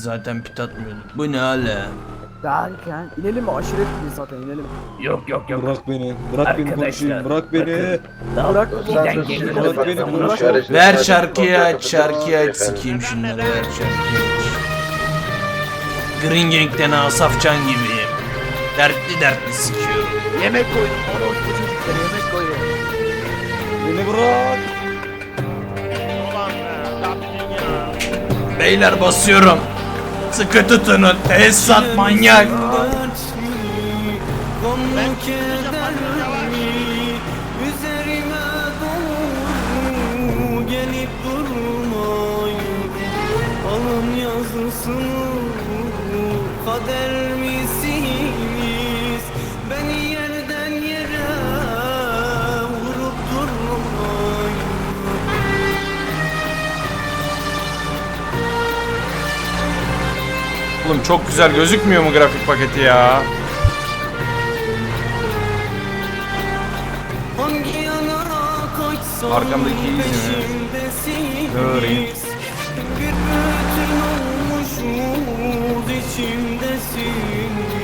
Zaten pit atmıyorduk. Bu ne hala? Derken inelim mi? Aşiret gibi zaten inelim. Yok yok yok. Bırak beni. Bırak beni konuşayım. Bırak beni. Bırak beni Bırak. konuşayım. Ver şarkıyı aç, şarkıyı aç sikeyim şunları ver şarkıyı aç. Green Gang'den Asafcan gibiyim. Dertli dertli sikiyorum. Yemek koydum. Yemek koyun. Beni bırak. Beyler basıyorum. Sıkı tutunun. Tesisat manyak. Kader Oğlum çok güzel gözükmüyor mu grafik paketi ya? Arkamdaki iyi mi? peşimdesiniz Göreyim.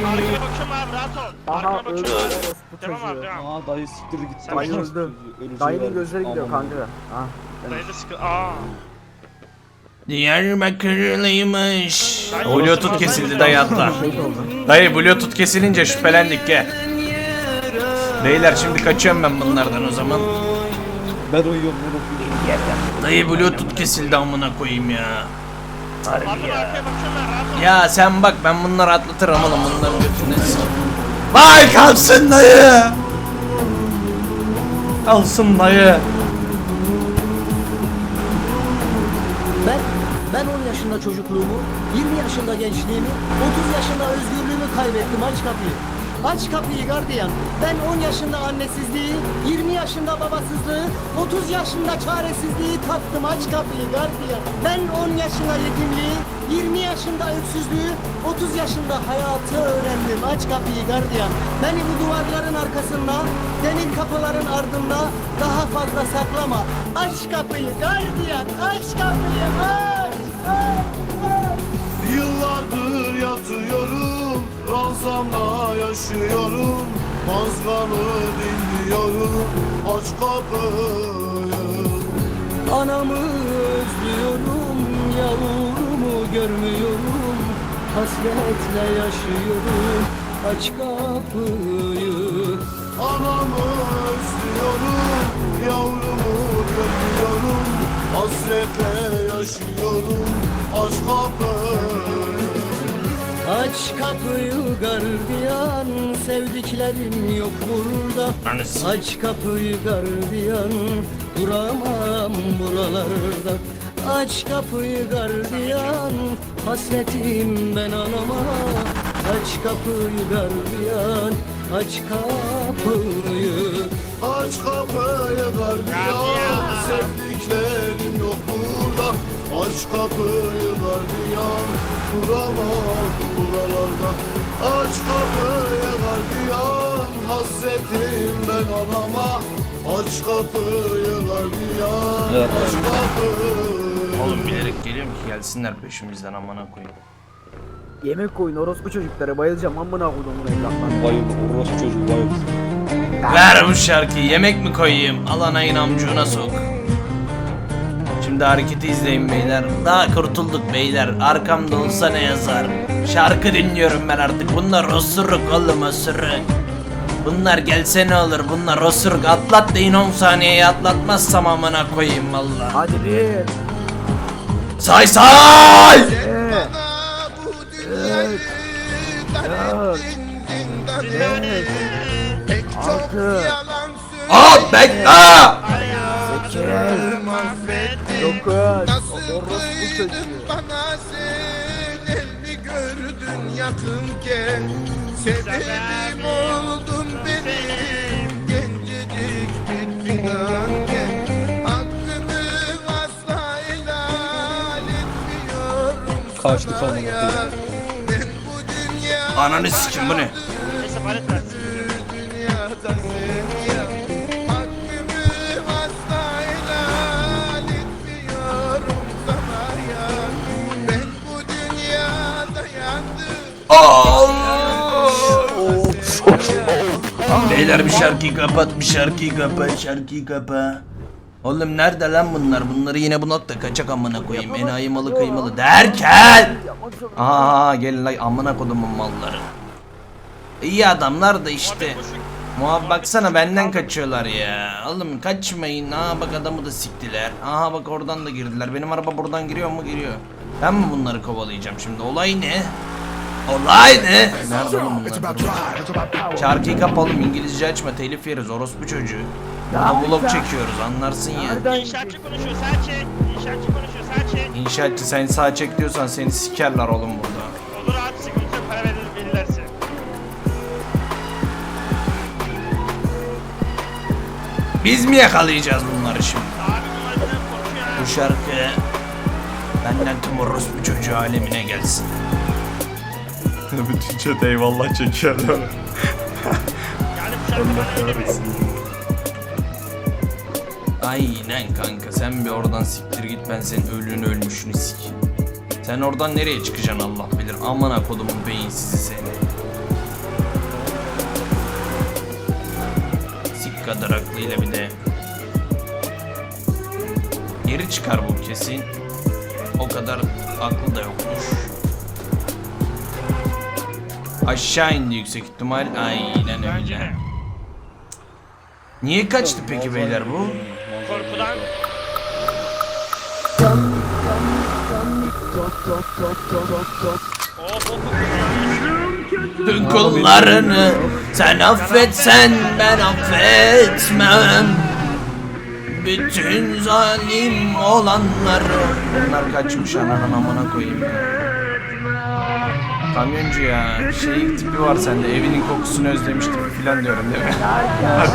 Arkaya bakıyorum abi rahat ol. Aha Arkaya öldü bakıyorum. Devam abi çocuğu. devam. Aa dayı siktir git. Dayı öldü. Dayının gözleri gidiyor kanka. Ha. Dayı da sıkı. Aa. Diyarbakırlıymış. Bluetooth kesildi dayı atla. Dayı Bluetooth kesilince şüphelendik gel. Beyler şimdi kaçıyorum ben bunlardan o zaman. Ben uyuyorum ben okuyacağım. Dayı Bluetooth kesildi amına koyayım ya. Ol. Ya sen bak ben bunları atlatırım oğlum bunların götüne sikeyim. Vay kalsın dayı. Kalsın dayı. Yaşında çocukluğumu, 20 yaşında gençliğimi, 30 yaşında özgürlüğümü kaybettim. Aç kapıyı. Aç kapıyı gardiyan. Ben 10 yaşında annesizliği, 20 yaşında babasızlığı, 30 yaşında çaresizliği tattım. Aç kapıyı gardiyan. Ben 10 yaşında yetimliği, 20 yaşında öksüzlüğü, 30 yaşında hayatı öğrendim. Aç kapıyı gardiyan. Beni bu duvarların arkasında, demir kapıların ardında daha fazla saklama. Aç kapıyı gardiyan. Aç kapıyı. Aç. Yıllardır yatıyorum Ranzamda yaşıyorum. Mazgamı dinliyorum Aç kapıyı. Anamı özlüyorum, yavrumu görmüyorum. Hasretle yaşıyorum, aç kapıyı. Anamı özlüyorum Yavrumu görüyorum Hasretle yaşıyorum Aç kapıyı Aç kapıyı gardiyan, sevdiklerim yok burada. Anasını Aç kapıyı gardiyan, duramam buralarda. Aç kapıyı gardiyan, hasretim ben anama. Aç kapıyı gardiyan, aç kapıyı. Aç kapıyı gardiyan Aç kapıyı gardiyan Duramam buralarda Aç kapıyı gardiyan Hasretim ben anama Aç kapıyı gardiyan Aç kapıyı Oğlum bilerek geliyorum ki gelsinler peşimizden amına koyayım. Yemek koyun orospu çocuklara bayılacağım amına koyduğumun evlatlar. Bayıldı. Orası çocuk bayıldı. Ver bu şarkıyı yemek mi koyayım? Al anayın amcuğuna sok. Şimdi hareketi izleyin beyler. Daha kurtulduk beyler. Arkamda olsa ne yazar? Şarkı dinliyorum ben artık. Bunlar osuruk oğlum osuruk. Bunlar gelse ne olur? Bunlar osuruk. Atlat deyin 10 saniyeye atlatmazsam amına koyayım valla. Hadi bir. Say say! Evet. Evet. Evet. Evet. Altı. Hop bekle! Çocuğu. Bana sen mi gördün yakınken Sebebim oldun benim Gencecik bir figanken Hakkını asla helal etmiyorum Kaçtı sana sonra. ya. Ben bu dünya Ananı sikim bu ne? Neyse palet ver. Beyler bir şarkıyı kapat, bir şarkıyı kapa, şarkıyı kapa. Oğlum nerede lan bunlar? Bunları yine bunak da kaçak amına koyayım. Enayi malı kıymalı derken. Aa gelin lan amına kodumun malları. İyi adamlar da işte. Muhab baksana benden kaçıyorlar ya. Oğlum kaçmayın. Aa bak adamı da siktiler. Aha bak oradan da girdiler. Benim araba buradan giriyor mu? Giriyor. Ben mi bunları kovalayacağım şimdi? Olay ne? Olay ne? Nerede oğlum bunlar? Şarkıyı kapalım İngilizce açma telif yeriz orospu çocuğu. Ama vlog çekiyoruz anlarsın ya. İnşaatçı konuşuyor sağ çek. İnşaatçı konuşuyor sağ çek. İnşaatçı sen sağ çek diyorsan seni sikerler oğlum burada. Olur abi sıkıntı para verir verirlerse. Biz mi yakalayacağız bunları şimdi? Abi bunlar. Bu şarkı benden tüm orospu çocuğu alemine gelsin. Bütün chat eyvallah çekiyorlar. Öyle mi? Aynen kanka sen bir oradan siktir git ben senin ölünü ölmüşünü sik. Sen oradan nereye çıkacaksın Allah bilir. Amına kodumun beyinsizi seni. Sik kadar aklıyla bir de. Geri çıkar bu kesin. O kadar aklı da yokmuş. Aşağı indi yüksek ihtimal. Aynen Bence öyle. de. Niye kaçtı peki beyler bu? Korkudan. Oh, oh. Tüm kullarını sen affetsen ben affetmem Bütün zalim olanları Bunlar kaçmış ananın amına koyayım ya Kamyoncu ya şey tipi var sende evinin kokusunu özlemiş tipi filan diyorum değil mi?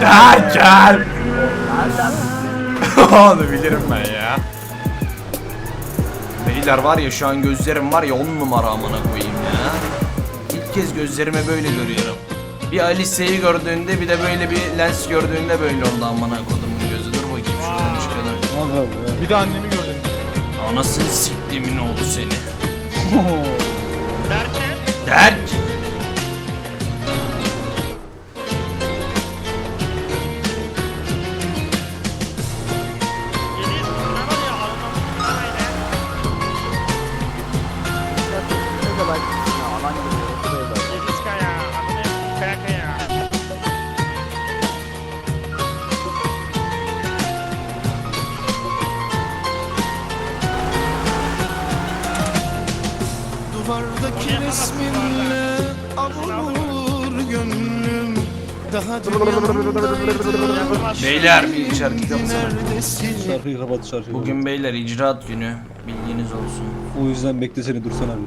Derken Onu bilirim ben ya Beyler var ya şu an gözlerim var ya on numara amına koyayım ya. İlk kez gözlerime böyle görüyorum. Bir Alice'yi gördüğünde bir de böyle bir lens gördüğünde böyle oldu amına kodumun gözü. Dur bakayım şuradan çıkalım. Bir de annemi gördüm. Anasını siktimin oldu seni. Derken Oraya resminle avulur gönlüm Daha Beyler bir şarkı yapsana. neredesin? Şarkıyı kapat şarkıyı. Bugün beyler icraat günü. Bilginiz olsun. O yüzden bekle seni dursan abi.